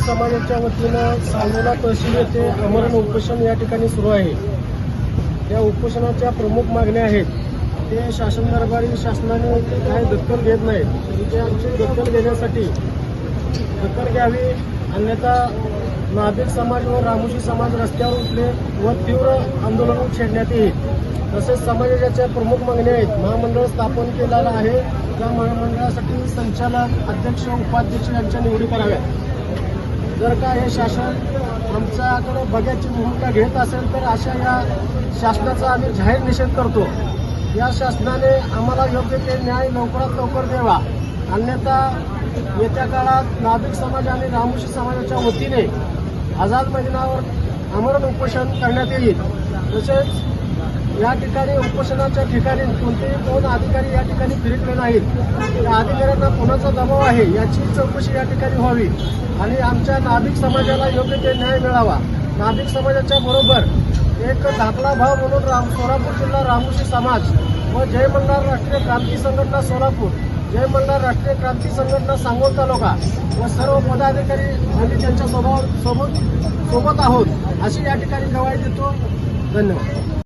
समाजाच्या वतीनं सांगोला तहसील येथे अमरण उपोषण या ठिकाणी सुरू आहे. या उपोषणाच्या प्रमुख मागण्या आहेत. ते शासन दरबारी शासनाने काही दखल घेत नाहीत ते आमची दखल घेण्यासाठी दखल घ्यावी अन्यथा नाभिक समाज व रामोशी समाज रस्त्यावर उठले व तीव्र आंदोलन छेडण्यात येईल. तसेच समाजाच्या प्रमुख मागण्या आहेत. महामंडळ स्थापन केलेलं आहे. त्या महामंडळासाठी संचालक अध्यक्ष उपाध्यक्ष यांच्या निवडी कराव्यात. जर का हे शासन आमच्याकडे बघ्याची भूमिका घेत असेल तर अशा या शासनाचा आम्ही जाहीर निषेध करतो. या शासनाने आम्हाला योग्य ते न्याय लवकरात लवकर द्यावा. अन्यथा येत्या काळात नाभिक समाज आणि रामोशी समाजाच्या वतीने आझाद मैदानावर आमरण उपोषण करण्यात येईल. तसेच या ठिकाणी उपोषणाच्या ठिकाणी कोणतेही दोन अधिकारी या ठिकाणी फिरकले नाहीत. त्या अधिकाऱ्यांना कोणाचा दबाव आहे याची चौकशी या ठिकाणी व्हावी आणि आमच्या नाभिक समाजाला योग्य ते न्याय मिळावा. नाभिक समाजाच्या बरोबर एक धाकला भाव म्हणून राम सोलापूर जिल्हा रामोशी समाज व जय मल्हार राष्ट्रीय क्रांती संघटना सोलापूर जय मल्हार राष्ट्रीय क्रांती संघटना सांगोल तालुका व सर्व पदाधिकारी आम्ही त्यांच्यासोबत सोबत सोबत आहोत अशी या ठिकाणी गवाही देतो. धन्यवाद.